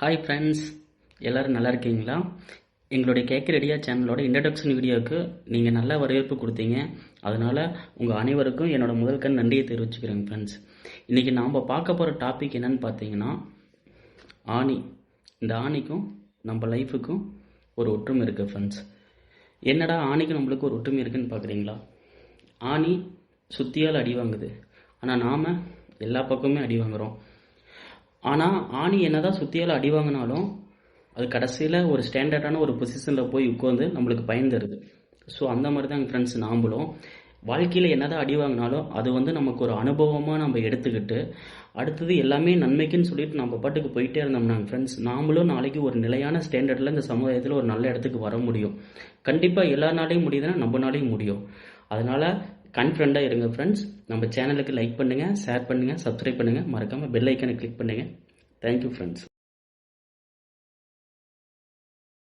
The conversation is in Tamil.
ஹாய் ஃப்ரெண்ட்ஸ் எல்லோரும் நல்லா இருக்கீங்களா? எங்களுடைய கேக்கு ரெடியா சேனலோட இன்ட்ரடக்ஷன் வீடியோவுக்கு நீங்கள் நல்ல வரவேற்பு கொடுத்தீங்க. அதனால் உங்கள் அனைவருக்கும் என்னோட முதல் கண் நன்றியை தெரிவிச்சுக்கிறேங்க ஃப்ரெண்ட்ஸ் இன்றைக்கி நாம் பார்க்க போகிற டாபிக் என்னன்னு பார்த்தீங்கன்னா ஆணி. இந்த ஆணிக்கும் நம்ம லைஃபுக்கும் ஒரு ஒற்றுமை இருக்குது ஃப்ரெண்ட்ஸ் என்னடா ஆணிக்கும் நம்மளுக்கு ஒரு ஒற்றுமை இருக்குன்னு பார்க்குறீங்களா? ஆணி சுத்தியால் அடி வாங்குது. ஆனால் நாம் எல்லா பக்கமே அடி வாங்குகிறோம் ஆனால் ஆணி என்னதான் சுத்தியால் அடி வாங்கினாலும் அது கடைசியில் ஒரு ஸ்டாண்டர்டான ஒரு பொசிஷனில் போய் உட்காந்து நம்மளுக்கு பயன் தருது. ஸோ அந்த மாதிரி தான் ஃப்ரெண்ட்ஸ் நாம்பளும். வாழ்க்கையில் என்னதான் அடி வாங்கினாலும் அது வந்து நமக்கு ஒரு அனுபவமாக நம்ம எடுத்துக்கிட்டு அடுத்தது எல்லாமே நன்மைக்குன்னு சொல்லிட்டு நம்ம பாட்டுக்கு போயிட்டே இருந்தோம்னா ஃப்ரெண்ட்ஸ் நாமளும் நாளைக்கு ஒரு நிலையான ஸ்டாண்டர்டில் இந்த சமுதாயத்தில் ஒரு நல்ல இடத்துக்கு வர முடியும். கண்டிப்பாக எல்லா நாளையும் முடியுதுன்னா நம்ம நாளையும் முடியும். அதனால் கான்ஃபிடண்ட்டாக இருங்க ஃப்ரெண்ட்ஸ் நம்ம சேனலுக்கு லைக் பண்ணுங்கள் ஷேர் பண்ணுங்கள் சப்ஸ்கிரைப் பண்ணுங்கள் மறக்காமல் பெல் ஐக்கனை கிளிக் பண்ணுங்கள் தேங்க்யூ ஃப்ரெண்ட்ஸ்